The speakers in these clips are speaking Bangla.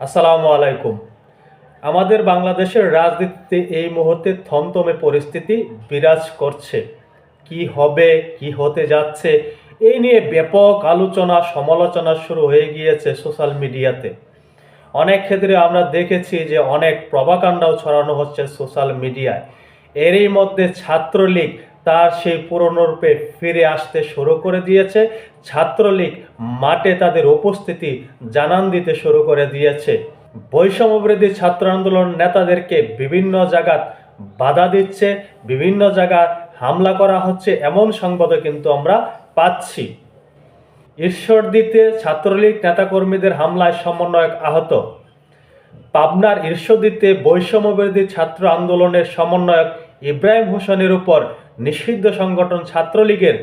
আসসালামু আলাইকুম। আমাদের বাংলাদেশের রাজনীতিতে এই মুহূর্তে থমথমে পরিস্থিতি বিরাজ করছে। কি হবে, কি হতে যাচ্ছে এই নিয়ে ব্যাপক আলোচনা, সমালোচনা শুরু হয়ে গিয়েছে সোশ্যাল মিডিয়াতে। অনেক ক্ষেত্রে আমরা দেখেছি যে অনেক প্রভাকাণ্ডাও ছড়ানো হচ্ছে সোশ্যাল মিডিয়ায়। এরই মধ্যে ছাত্রলীগ তার সেই পুরনো রূপে ফিরে আসতে শুরু করে দিয়েছে। ছাত্রলীগ মাঠে তাদের উপস্থিতি জানান দিতে শুরু করে দিয়েছে। বৈষম্যবৃদ্ধি ছাত্র আন্দোলন নেতাদেরকে বিভিন্ন জায়গাত বাধা দিচ্ছে, বিভিন্ন জায়গায় হামলা করা হচ্ছে এমন সংবাদও কিন্তু আমরা পাচ্ছি। ঈশ্বরদীতে ছাত্রলীগ নেতাকর্মীদের হামলায় সমন্বয়ক আহত। পাবনার ঈশ্বরদীতে বৈষম্যবিরোধী ছাত্র আন্দোলনের সমন্বয়ক ইব্রাহিম হোসেনের উপর নিষিদ্ধ সংগঠন ছাত্রলীগের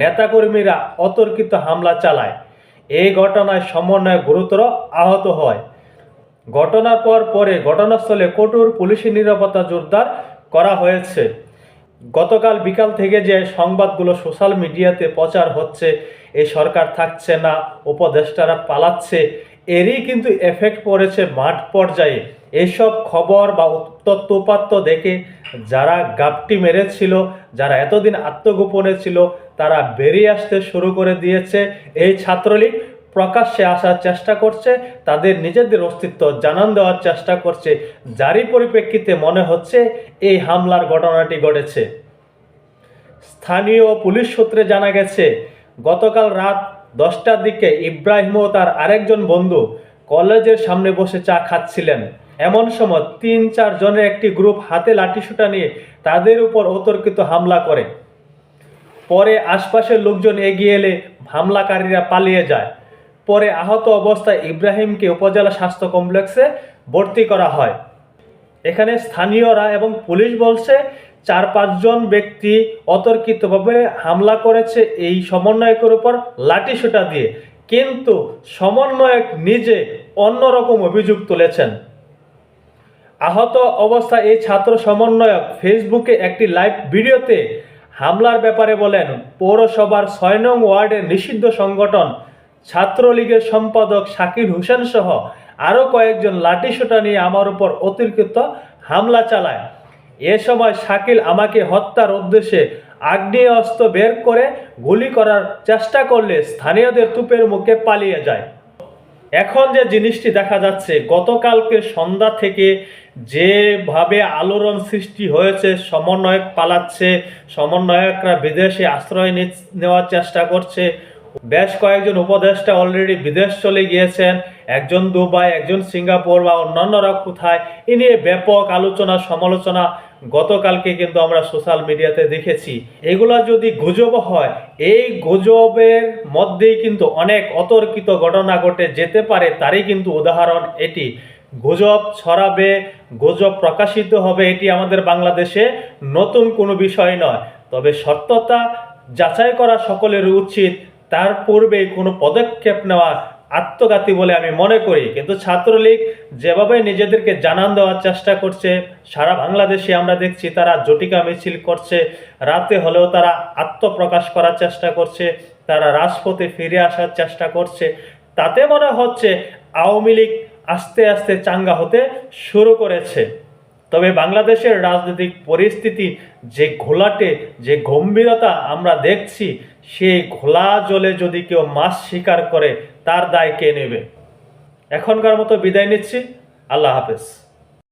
নেতাকর্মীরা অতর্কিত হামলা চালায়। এই ঘটনায় সমন্বয়ক গুরুতর আহত হয়। ঘটনার পর পরে ঘটনাস্থলে কঠোর পুলিশি নিরাপত্তা জোরদার করা হয়েছে। গতকাল বিকাল থেকে যে সংবাদগুলো সোশ্যাল মিডিয়াতে প্রচার হচ্ছে এই সরকার থাকছে না, উপদেষ্টারা পালাচ্ছে, এরই কিন্তু এফেক্ট পড়েছে মাঠ পর্যায়ে। এইসব খবর বা তথ্যোপাত্য দেখে যারা গাপটি মেরেছিল, যারা এতদিন আত্মগোপনে ছিল, তারা বেরিয়ে আসতে শুরু করে দিয়েছে। এই ছাত্রলীগ প্রকাশ্যে আসার চেষ্টা করছে, তাদের নিজেদের অস্তিত্ব জানান দেওয়ার চেষ্টা করছে। যারই পরিপ্রেক্ষিতে মনে হচ্ছে, এই হামলার ঘটনাটি ঘটেছে। স্থানীয় পুলিশ সূত্রে জানা গেছে, গতকাল রাত দশটার দিকে ইব্রাহিম ও তার আরেকজন বন্ধু কলেজের সামনে বসে চা খাচ্ছিলেন। এমন সময় তিন, চার জনের একটি গ্রুপ হাতে লাঠিসুটা নিয়ে তাদের উপর অতর্কিত হামলা করে। পরে আশপাশের লোকজন এগিয়ে এলে হামলাকারীরা পালিয়ে যায়। পরে আহত অবস্থায় ইব্রাহিমকে উপজেলা স্বাস্থ্য কমপ্লেক্সে ভর্তি করা হয়। এখানে স্থানীয়রা এবং পুলিশ বলছে চার পাঁচজন ব্যক্তি অতর্কিতভাবে হামলা করেছে এই সমন্বয়কের উপর লাঠিসোঁটা দিয়ে। কিন্তু সমন্বয়ক নিজে অন্যরকম অভিযোগ তুলেছেন। আহত অবস্থায় এই ছাত্র সমন্বয়ক ফেসবুকে একটি লাইভ ভিডিওতে হামলার ব্যাপারে বলেন, পৌরসভার ছয় নং ওয়ার্ডের নিষিদ্ধ সংগঠন, ছাত্রলীগের সম্পাদক শাকিল হোসেন সহ আরও কয়েকজন লাঠিসোঁটা নিয়ে আমার উপর অতিরিক্ত হামলা চালায়। এ সময় শাকিল আমাকে হত্যার উদ্দেশ্যে আগ্নেয় অস্ত্র বের করে গুলি করার চেষ্টা করলে স্থানীয়দের তুপের মুখে পালিয়ে যায়। এখন যে জিনিসটি দেখা যাচ্ছে, গতকালকে সন্ধ্যা থেকে যেভাবে আলোড়ন সৃষ্টি হয়েছে, সমন্বয়ক পালাচ্ছে, সমন্বয়করা বিদেশে আশ্রয় নেওয়ার চেষ্টা করছে। বেশ কয়েকজন উপদেষ্টা অলরেডি বিদেশ চলে গিয়েছেন, একজন দুবাই, একজন সিঙ্গাপুর বা অন্যান্যরা কোথায়, এ নিয়ে ব্যাপক আলোচনা, সমালোচনা গতকালকে কিন্তু আমরা সোশ্যাল মিডিয়াতে দেখেছি, এগুলো যদি গুজব হয়, এই গুজবের মধ্যেই কিন্তু অনেক অতর্কিত ঘটনা ঘটে যেতে পারে, তারই কিন্তু উদাহরণ এটি। গুজব ছড়াবে, গুজব প্রকাশিত হবে, এটি আমাদের বাংলাদেশে নতুন কোনো বিষয় নয়। তবে সত্যতা যাচাই করা সকলের উচিত, তার পূর্বে কোনো পদক্ষেপ নেওয়া আত্মঘাতী বলে আমি মনে করি। কিন্তু ছাত্রলীগ যেভাবে নিজেদেরকে জানান দেওয়ার চেষ্টা করছে, সারা বাংলাদেশে আমরা দেখছি তারা জটিকা মিছিল করছে, রাতে হলেও তারা আত্মপ্রকাশ করার চেষ্টা করছে, তারা রাজপথে ফিরে আসার চেষ্টা করছে। তাতে মনে হচ্ছে আওয়ামী লীগ আস্তে আস্তে চাঙ্গা হতে শুরু করেছে। তবে বাংলাদেশের রাজনৈতিক পরিস্থিতি, যে ঘোলাটে, যে গম্ভীরতা আমরা দেখছি, সেই ঘোলা জলে যদি কেউ মাছ শিকার করে, তার দায় কে নেবে? এখনকার মতো বিদায় নিচ্ছি। আল্লাহ হাফেজ।